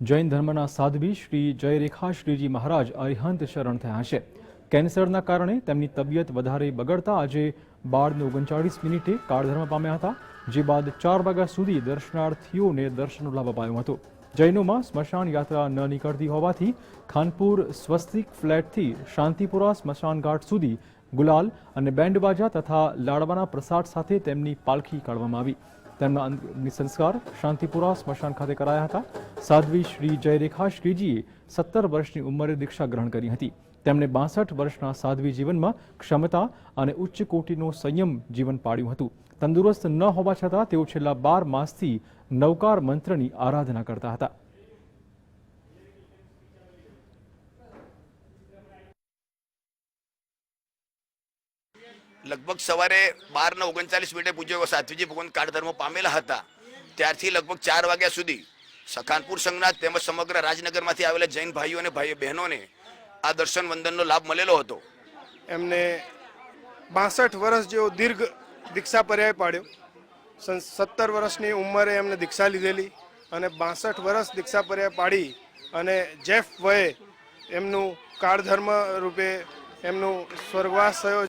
જૈન ધર્મના સાધ્વી શ્રી જયરેખા શ્રીજી મહારાજ અરિહંત શરણ થયા છે. કેન્સરના કારણે તેમની તબિયત વધારે બગડતા આજે બારને ઓગણચાળીસ મિનિટે કાળધર્મ પામ્યા હતા, જે બાદ ચાર વાગ્યા સુધી દર્શનાર્થીઓને દર્શનનો લાભ અપાયો હતો. જૈનોમાં સ્મશાન યાત્રા ન નીકળતી હોવાથી ખાનપુર સ્વસ્તિક ફ્લેટથી શાંતિપુરા સ્મશાન ઘાટ સુધી ગુલાલ અને બેન્ડ બાજા તથા લાડવાના પ્રસાદ સાથે તેમની પાલખી કાઢવામાં આવી. તેમના સંસ્કાર શાંતિપુરા સ્મશાન ખાતે કરાયા હતા. સાધ્વી શ્રી જયરેખા શ્રીજીએ સત્તર વર્ષની ઉંમરે દીક્ષા ગ્રહણ કરી હતી. તેમણે બાસઠ વર્ષના સાધ્વી જીવનમાં ક્ષમતા અને ઉચ્ચ કોટીનું સંયમ જીવન પાડ્યું હતું. તંદુરસ્ત ન હોવા છતાં તેઓ છેલ્લા બાર માસથી નવકાર મંત્રની આરાધના કરતા હતા. લગભગ સવારે બાર ને ઓગણચાલીસ મિનિટે પૂજ્ય સાધ્વીજી ભગવાન કાળધર્મ પામેલા હતા. ત્યારથી લગભગ ચાર વાગ્યા સુધી સખાનપુર સંઘના તેમજ સમગ્ર રાજનગરમાંથી આવેલા જૈન ભાઈઓ અને ભાઈઓ બહેનોને આ દર્શન વંદનનો લાભ મળેલો હતો. એમને બાસઠ વર્ષ જેવો દીર્ઘ દીક્ષા પર્યાય પાડ્યો. સત્તર વર્ષની ઉંમરે એમને દીક્ષા લીધેલી અને બાસઠ વર્ષ દીક્ષા પર્યાય પાડી અને જેફ વયે એમનું કાળધર્મ રૂપે એમનું સ્વર્ગવાસ થયો.